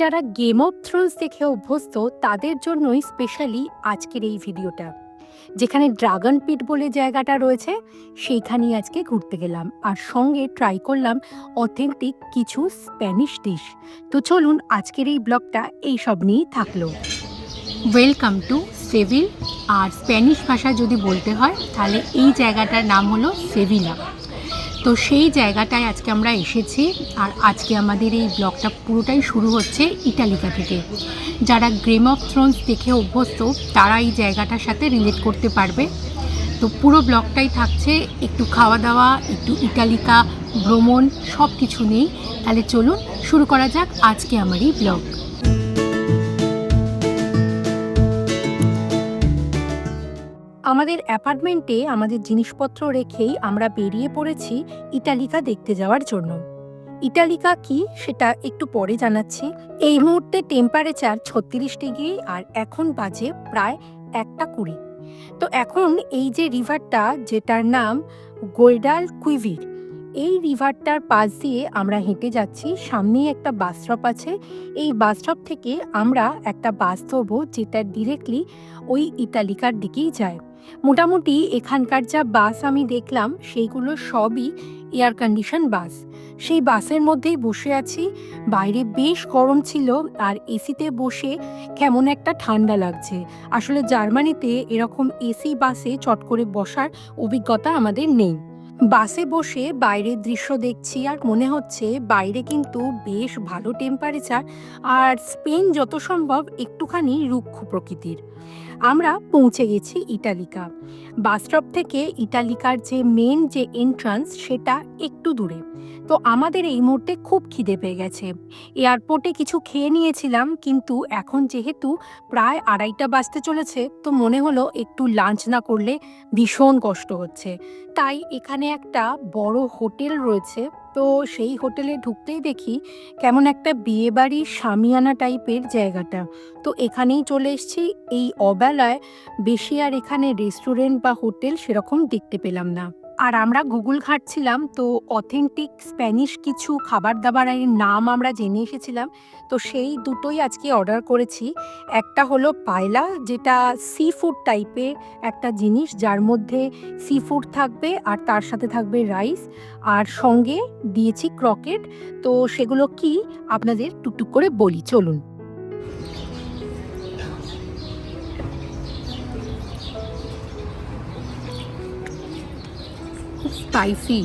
যারা game of Thrones দেখে অভ্যস্ত, তাদের জন্যই স্পেশালি আজকের এই ভিডিওটা। যেখানে ড্রাগন পিট বলে জায়গাটা রয়েছে, সেইখানেই আজকে ঘুরতে গেলাম। আর সঙ্গে ট্রাই করলাম অথেন্টিক কিছু স্প্যানিশ ডিশ তো চলুন আজকের এই ব্লগটা এই সব নিয়েই থাকল। ওয়েলকাম টু সেভিল আর স্প্যানিশ ভাষা যদি বলতে হয়, তাহলে এই জায়গাটার নাম হলো সেভিলা তো সেই জায়গাটায় আজকে আমরা এসেছি আর আজকে আমাদের এই ব্লগটা পুরোটাই শুরু হচ্ছে ইটালিকা থেকে। যারা গ্রেম অফ থ্রোনস দেখে অভ্যস্ত, তারা এই জায়গাটার সাথে রিলেট করতে পারবে। তো পুরো ব্লগটাই থাকছে একটু খাওয়া দাওয়া, একটু ইটালিকা, ভ্রমণ সব কিছু নেই তাহলে চলুন, শুরু করা যাক আজকে আমার এই ব্লগ। আমাদের অ্যাপার্টমেন্টে আমাদের জিনিসপত্র রেখেই আমরা বেরিয়ে পড়েছি ইটালিকা দেখতে যাওয়ার জন্য। ইটালিকা কি সেটা একটু পরে জানাচ্ছি। এই মুহূর্তে টেম্পারেচার ছত্রিশ ডিগ্রি আর এখন বাজে প্রায় একটা কুড়ি। তো এখন এই যে রিভারটা যেটার নাম গোল্ডাল কুইভির এই রিভারটার পাশ দিয়ে আমরা হেঁটে যাচ্ছি। সামনেই একটা বাস স্টপ আছে। এই বাস স্টপ থেকে আমরা একটা বাস ধরবো যেটা ডিরেক্টলি ওই ইতালিকার দিকেই যায়। মোটামুটি এখানকার যা বাস আমি দেখলাম, সেইগুলো সবই এয়ার কন্ডিশন বাস। সেই বাসের মধ্যেই বসে আছি। বাইরে বেশ গরম ছিল আর এসিতে বসে কেমন একটা ঠান্ডা লাগছে। আসলে জার্মানিতে এরকম এসি বাসে চট করে বসার অভিজ্ঞতা আমাদের নেই। বাসে বসে বাইরের দৃশ্য দেখছি আর মনে হচ্ছে বাইরে কিন্তু বেশ ভালো টেম্পারেচার আর স্পেন যত সম্ভব একটুখানি রুক্ষ প্রকৃতির। আমরা পৌঁছে গেছি ইটালিকা। বাস স্টপ থেকে ইটালিকার যে মেন যে এন্ট্রান্স সেটা একটু দূরে। তো আমাদের এই মুহূর্তে খুব খিদে পেয়ে গেছে। এয়ারপোর্টে কিছু খেয়ে নিয়েছিলাম, কিন্তু এখন যেহেতু প্রায় আড়াইটা বাজতে চলেছে, তো মনে হলো একটু লাঞ্চ না করলে ভীষণ কষ্ট হচ্ছে। তাই এখানে একটা বড় হোটেল রয়েছে তো সেই হোটেলে ঢুকতেই দেখি কেমন একটা বিয়ে বাড়ি সামিয়ানা টাইপের জায়গাটা। তো এখানেই চলে এসছি। এই অবেলায় বেশি আর এখানে রেস্টুরেন্ট বা হোটেল সেরকম দেখতে পেলাম না। আর আমরা গুগল ঘাটছিলাম তো অথেন্টিক স্প্যানিশ কিছু খাবার দাবারের নাম আমরা জেনে এসেছিলাম। তো সেই দুটোই আজকে অর্ডার করেছি। একটা হলো পায়লা, যেটা সি ফুড টাইপের একটা জিনিস, যার মধ্যে সি ফুড থাকবে আর তার সাথে থাকবে রাইস আর সঙ্গে দিয়েছি ক্রকেট তো সেগুলো কি? আপনাদের টুকটুক করে বলি, চলুন। স্পাইসি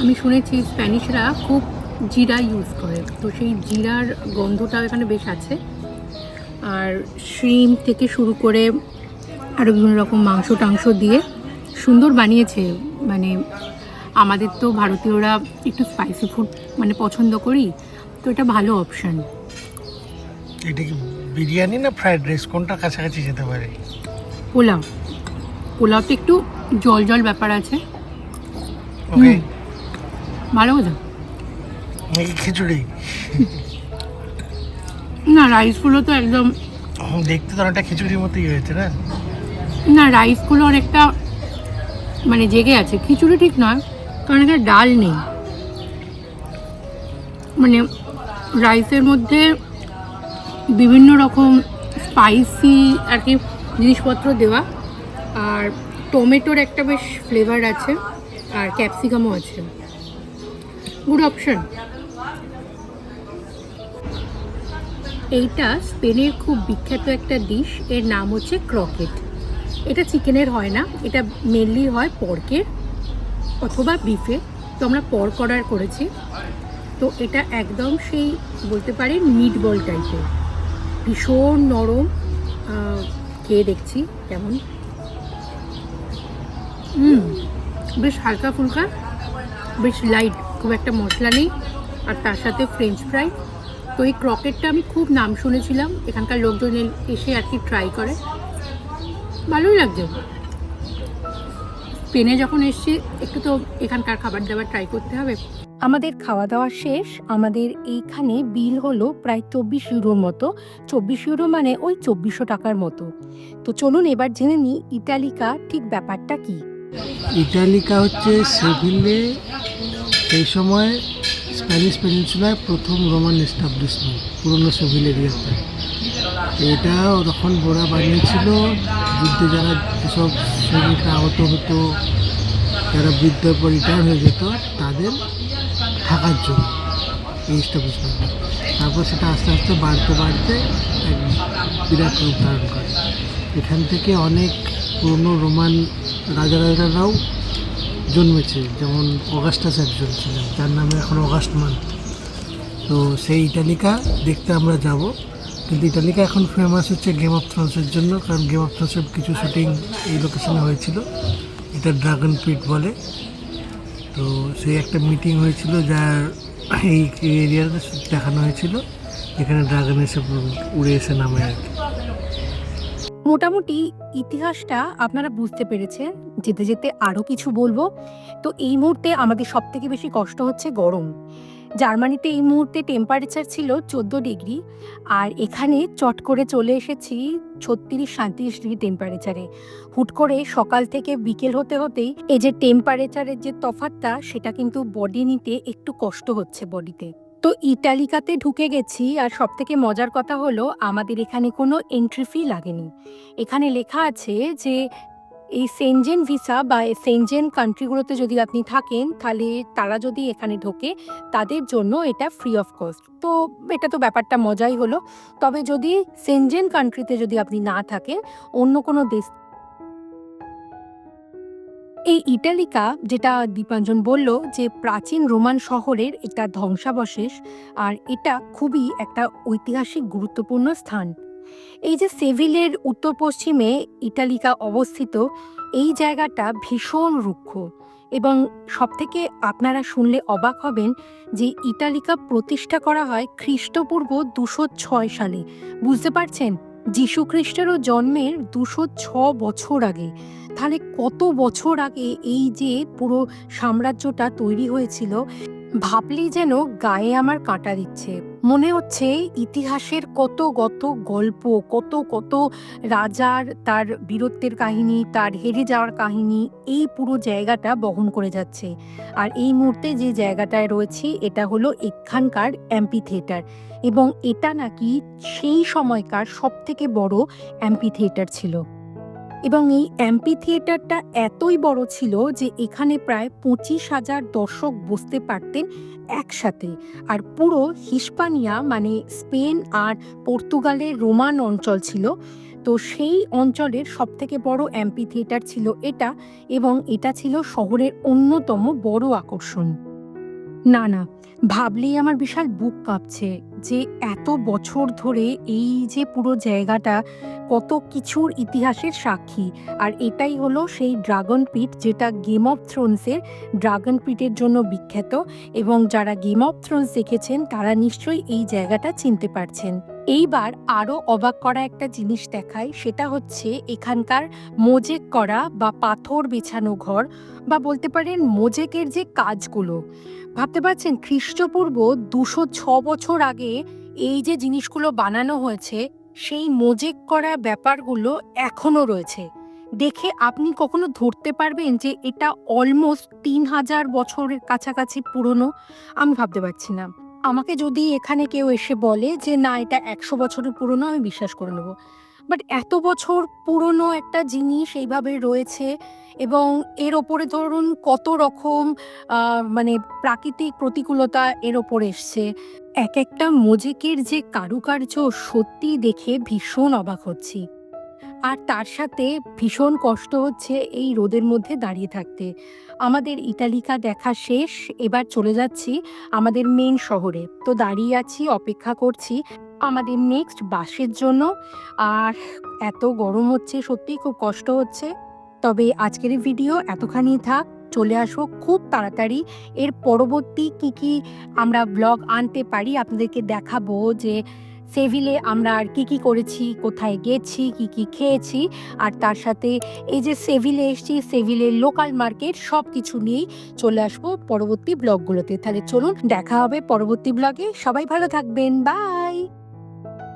আমি শুনেছি স্প্যানিশরা খুব জিরা ইউজ করে। তো সেই জিরার গন্ধটাও এখানে বেশ আছে। আর শ্রিম থেকে শুরু করে আরও বিভিন্ন রকম মাংস টাংস দিয়ে সুন্দর বানিয়েছে। মানে আমাদের তো ভারতীয়রা একটু স্পাইসি ফুড মানে পছন্দ করি। তো এটা ভালো অপশান এটা কি বিরিয়ানি না ফ্রাইড রাইস কোনটা কাছাকাছি যেতে পারে? পোলাও। পোলাওতে একটু জল জল ব্যাপার আছে। ওকে। ভালো বোঝা নাকি খিচুড়ি। না রাইসগুলো তো একদম দেখতে তো অনেকটা খিচুড়ির মতোই হয়েছে না? না রাইসগুলো অনেকটা মানে জেগে আছে। খিচুড়ি ঠিক নয় কারণ এখানে ডাল নেই। মানে রাইসের মধ্যে বিভিন্ন রকম স্পাইসি আর কি জিনিসপত্র দেওয়া। আর টমেটোর একটা বেশ ফ্লেভার আছে। আর ক্যাপসিকামও আছে। গুড অপশন এইটা স্পেনের খুব বিখ্যাত একটা ডিশ এর নাম হচ্ছে ক্রকেট এটা চিকেনের হয় না, এটা মেনলি হয় পর্কের অথবা বিফে তো আমরা পর্ক অর্ডার করেছি। তো এটা একদম সেই বলতে পারেন মিট বল টাইপের ভীষণ নরম খেয়ে দেখছি কেমন। হুম। বেশ হালকা ফুলকা, বেশ লাইট খুব একটা মশলা নেই, আর তার সাথে ফ্রেঞ্চ ফ্রাই তো এই ক্রকেটটা আমি খুব নাম শুনেছিলাম, এখানকার লোকজন এসে আর কি ট্রাই করে। ভালোই লাগছে। স্পেনে যখন এসছি, একটু তো এখানকার খাবার দাবার ট্রাই করতে হবে। আমাদের খাওয়া দাওয়া শেষ, আমাদের এইখানে বিল হলো প্রায় চব্বিশ ইউরোর মতো। চব্বিশ ইউরো মানে ওই চব্বিশশো টাকার মতো। তো চলুন এবার জেনে নিই ইটালিকা ঠিক ব্যাপারটা কি। ইটালিকা হচ্ছে সেভিলে, সেই সময় স্প্যানিশ পেনিনসুলায় প্রথম রোমান এস্টাবলিশমেন্ট, পুরনো সিভিল এরিয়াতে এটা তখন বোরা বানিয়েছিল, যুদ্ধে যারা যেসব সৈনিকরা আহত হতো, যারা বৃদ্ধের পর রিটায়ার হয়ে যেত, তাদের থাকার জন্য এই এস্টাবলিশমেন্টটা তারপর সেটা আস্তে আস্তে বাড়তে বাড়তে এক বিরাট রূপ ধারণ করে। এখান থেকে অনেক পুরনো রোমান রাজা রাজারাও জন্মেছে, যেমন অগাস্টাস একজন ছিলেন যার নামে এখন অগাস্ট মান্থ। তো সেই ইটালিকা দেখতে আমরা যাব, কিন্তু ইটালিকা এখন ফেমাস হচ্ছে গেম অফ থ্রোনসের জন্য, কারণ গেম অফ থ্রোনসের কিছু শুটিং এই লোকেশনে হয়েছিল। এটা ড্রাগন পিট বলে। তো সেই একটা মিটিং হয়েছিল, যার এই এরিয়াতে দেখানো হয়েছিল, যেখানে ড্রাগন এসে উড়ে এসে নামে আর কি। মোটামুটি ইতিহাসটা আপনারা বুঝতে পেরেছেন, যেতে যেতে আরও কিছু বলব। তো এই মুহূর্তে আমাদের সব থেকে বেশি কষ্ট হচ্ছে গরম। জার্মানিতে এই মুহূর্তে টেম্পারেচার ছিল চোদ্দ ডিগ্রি, আর এখানে চট করে চলে এসেছি ছত্রিশ সাঁত্রিশ ডিগ্রি টেম্পারেচারে হুট করে সকাল থেকে বিকেল হতে হতেই এই যে টেম্পারেচারের যে তফাতটা সেটা কিন্তু বডি নিতে একটু কষ্ট হচ্ছে বডিতে তো ইটালিকাতে ঢুকে গেছি আর সব থেকে মজার কথা হলো আমাদের এখানে কোনো এন্ট্রি ফি লাগেনি। এখানে লেখা আছে যে এই সেনজেন ভিসা বা সেনজেন কান্ট্রিগুলোতে যদি আপনি থাকেন, তাহলে তারা যদি এখানে ঢোকে, তাদের জন্য এটা ফ্রি অফ কস্ট তো এটা তো ব্যাপারটা মজাই হলো। তবে যদি সেনজেন কান্ট্রিতে যদি আপনি না থাকেন, অন্য কোনো দেশ এই ইটালিকা, যেটা দীপাঞ্জন বলল যে প্রাচীন রোমান শহরের একটা ধ্বংসাবশেষ, আর এটা খুবই একটা ঐতিহাসিক গুরুত্বপূর্ণ স্থান। এই যে সেভিলের উত্তর পশ্চিমে ইটালিকা অবস্থিত, এই জায়গাটা ভীষণ রুক্ষ। এবং সবথেকে আপনারা শুনলে অবাক হবেন যে ইটালিকা প্রতিষ্ঠা করা হয় খ্রিস্টপূর্ব দুশো ছয় সালে। বুঝতে পারছেন? যীশু খ্রিস্টেরও জন্মের দুশো ছ বছর আগে। তাহলে কত বছর আগে এই যে পুরো সাম্রাজ্যটা তৈরি হয়েছিল ভাবলেই যেন গায়ে আমার কাঁটা দিচ্ছে। মনে হচ্ছে ইতিহাসের কত কত গল্প, কত কত রাজার তার বীরত্বের কাহিনী, তার হেরে যাওয়ার কাহিনী, এই পুরো জায়গাটা বহন করে যাচ্ছে। আর এই মুহূর্তে যে জায়গাটায় রয়েছি, এটা হলো এখানকার অ্যাম্পি থিয়েটার এবং এটা নাকি সেই সময়কার সব থেকে বড় অ্যাম্পি থিয়েটার ছিল। এবং এই অ্যাম্পি থিয়েটারটা এতই বড় ছিল যে এখানে প্রায় পঁচিশ হাজার দর্শক বসতে পারতেন একসাথে। আর পুরো হিস্পানিয়া মানে স্পেন আর পর্তুগালের রোমান অঞ্চল ছিল। তো সেই অঞ্চলের সবথেকে বড় অ্যাম্পি থিয়েটার ছিল এটা এবং এটা ছিল শহরের অন্যতম বড় আকর্ষণ। না না, ভাবলেই আমার বিশাল বুক কাঁপছে। যে এত বছর ধরে এই যে পুরো জায়গাটা কত কিছুর ইতিহাসের সাক্ষী। আর এটাই হলো সেই ড্রাগন পিট যেটা গেম অফ থ্রোনসের ড্রাগন পিটের জন্য বিখ্যাত এবং যারা গেম অফ থ্রোনস দেখেছেন তারা নিশ্চয়ই এই জায়গাটা চিনতে পারছেন। এইবার আরও অবাক করা একটা জিনিস দেখায়, সেটা হচ্ছে এখানকার মোজেক করা বা পাথর বেছানো ঘর বা বলতে পারেন মোজেকের যে কাজগুলো। ভাবতে পারছেন খ্রিস্টপূর্ব দুশো ছ বছর আগে এই যে জিনিসগুলো বানানো হয়েছে, সেই মোজেক করা ব্যাপারগুলো এখনও রয়েছে। দেখে আপনি কখনো ধরতে পারবেন যে এটা অলমোস্ট তিন হাজার বছরের কাছাকাছি পুরনো? আমি ভাবতে পারছি না। আমাকে যদি এখানে কেউ এসে বলে যে, না, এটা একশো বছরের পুরনো, আমি বিশ্বাস করে নেব। বাট এত বছর পুরনো একটা জিনিস এইভাবে রয়েছে এবং এর ওপরে ধরুন কত রকম মানে প্রাকৃতিক প্রতিকূলতা এর ওপর এসছে। এক একটা মোজেকের যে কারুকার্য সত্যি দেখে ভীষণ অবাক হচ্ছি। আর তার সাথে ভীষণ কষ্ট হচ্ছে এই রোদের মধ্যে দাঁড়িয়ে থাকতে। আমাদের ইটালিকা দেখা শেষ, এবার চলে যাচ্ছি আমাদের মেন শহরে। তো দাঁড়িয়ে আছি, অপেক্ষা করছি আমাদের নেক্সট বাসের জন্য। আর এত গরম হচ্ছে, সত্যিই খুব কষ্ট হচ্ছে। তবে আজকের ভিডিও এতখানি থাক, চলে আসব খুব তাড়াতাড়ি। এর পরবর্তী কি কি আমরা ব্লগ আনতে পারি, আপনাদেরকে দেখাবো যে সেভিলে আমরা আর কি কি করেছি, কোথায় গেছি, কি কি খেয়েছি, আর তার সাথে এই যে সেভিলে এসছি সেভিলের লোকাল মার্কেট সব কিছু নিয়েই চলে আসব পরবর্তী ব্লগগুলোতে তাহলে চলুন, দেখা হবে পরবর্তী ব্লগে সবাই ভালো থাকবেন। বাই